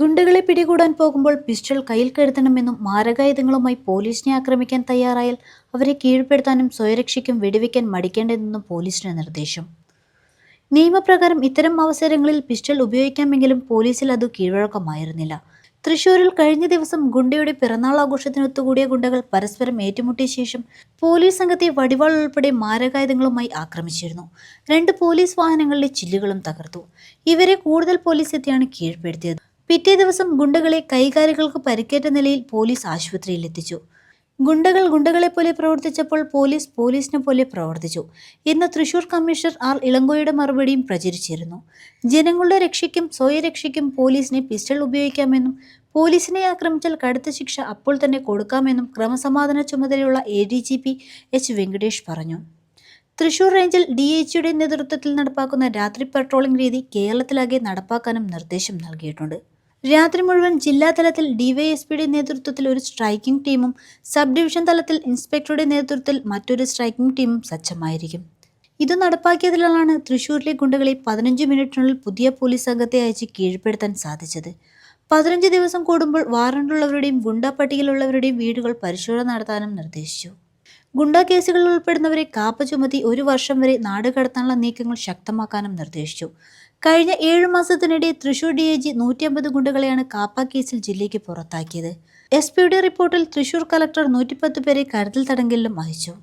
ഗുണ്ടകളെ പിടികൂടാൻ പോകുമ്പോൾ പിസ്റ്റൾ കയ്യിൽ കരുതണമെന്നും മാരകായുധങ്ങളുമായി പോലീസിനെ ആക്രമിക്കാൻ തയ്യാറായാൽ അവരെ കീഴ്പ്പെടുത്താനും സ്വയരക്ഷയ്ക്കും വെടിവെക്കാൻ മടിക്കേണ്ടതെന്നും പോലീസിന് നിർദ്ദേശം. നിയമപ്രകാരം ഇത്തരം അവസരങ്ങളിൽ പിസ്റ്റൾ ഉപയോഗിക്കാമെങ്കിലും പോലീസിൽ അത് കീഴ്വഴക്കമായിരുന്നില്ല. തൃശൂരിൽ കഴിഞ്ഞ ദിവസം ഗുണ്ടയുടെ പിറന്നാൾ ആഘോഷത്തിനൊത്തുകൂടിയ ഗുണ്ടകൾ പരസ്പരം ഏറ്റുമുട്ടിയ ശേഷം പോലീസ് സംഘത്തെ വടിവാൾ ഉൾപ്പെടെ മാരകായുധങ്ങളുമായി ആക്രമിച്ചിരുന്നു. രണ്ട് പോലീസ് വാഹനങ്ങളിലെ ചില്ലുകളും തകർത്തു. ഇവരെ കൂടുതൽ പോലീസ് എത്തിയാണ് കീഴ്പ്പെടുത്തിയത്. പിറ്റേ ദിവസം ഗുണ്ടകളെ കൈകാലുകൾക്ക് പരിക്കേറ്റ നിലയിൽ പോലീസ് ആശുപത്രിയിൽ എത്തിച്ചു ഗുണ്ടകൾ ഗുണ്ടകളെ പോലെ പ്രവർത്തിച്ചപ്പോൾ പോലീസ് പോലീസിനെ പോലെ പ്രവർത്തിച്ചു. എന്ന് തൃശൂർ കമ്മീഷണർ ആർ ഇളങ്കോയുടെ മറുപടിയും പ്രചരിച്ചിരുന്നു. ജനങ്ങളുടെ രക്ഷയ്ക്കും സ്വയരക്ഷയ്ക്കും പോലീസിനെ പിസ്റ്റൾ ഉപയോഗിക്കാമെന്നും പോലീസിനെ ആക്രമിച്ചാൽ കടുത്ത ശിക്ഷ അപ്പോൾ തന്നെ കൊടുക്കാമെന്നും ക്രമസമാധാന ചുമതലയുള്ള A D G P H Venkatesh പറഞ്ഞു. തൃശൂർ റേഞ്ചിൽ ഡി എച്ചിയുടെ നേതൃത്വത്തിൽ നടപ്പാക്കുന്ന രാത്രി പട്രോളിംഗ് രീതി കേരളത്തിലാകെ നടപ്പാക്കാനും നിർദ്ദേശം നൽകിയിട്ടുണ്ട്. രാത്രി മുഴുവൻ ജില്ലാ തലത്തിൽ ഡിവൈഎസ്പിയുടെ നേതൃത്വത്തിൽ ഒരു സ്ട്രൈക്കിംഗ് ടീമും സബ് ഡിവിഷൻ തലത്തിൽ ഇൻസ്പെക്ടറുടെ നേതൃത്വത്തിൽ മറ്റൊരു സ്ട്രൈക്കിംഗ് ടീമും സജ്ജമായിരിക്കും. ഇത് നടപ്പാക്കിയതിലാണ് തൃശൂരിലെ ഗുണ്ടകളെ പതിനഞ്ച് മിനിറ്റിനുള്ളിൽ പുതിയ പോലീസ് സംഘത്തെ അയച്ച് കീഴ്പ്പെടുത്താൻ സാധിച്ചത്. പതിനഞ്ച് ദിവസം കൂടുമ്പോൾ വാറണ്ടുള്ളവരുടെയും ഗുണ്ട പട്ടികയിലുള്ളവരുടെയും വീടുകൾ പരിശോധന നടത്താനും നിർദ്ദേശിച്ചു. ഗുണ്ട കേസുകളിൽ ഉൾപ്പെടുന്നവരെ കാപ്പ ചുമത്തി ഒരു വർഷം വരെ നാട് കടത്താനുള്ള നീക്കങ്ങൾ ശക്തമാക്കാനും നിർദ്ദേശിച്ചു. കഴിഞ്ഞ ഏഴു മാസത്തിനിടെ തൃശൂർ ഡി ഐ ജി നൂറ്റി അമ്പത് ഗുണ്ടകളെയാണ് കാപ്പ കേസിൽ ജില്ലയ്ക്ക് പുറത്താക്കിയത്. എസ് പിയുടെ റിപ്പോർട്ടിൽ തൃശൂർ കലക്ടർ നൂറ്റിപ്പത്ത് പേരെ കരുതൽ തടങ്കലിലും വഹിച്ചു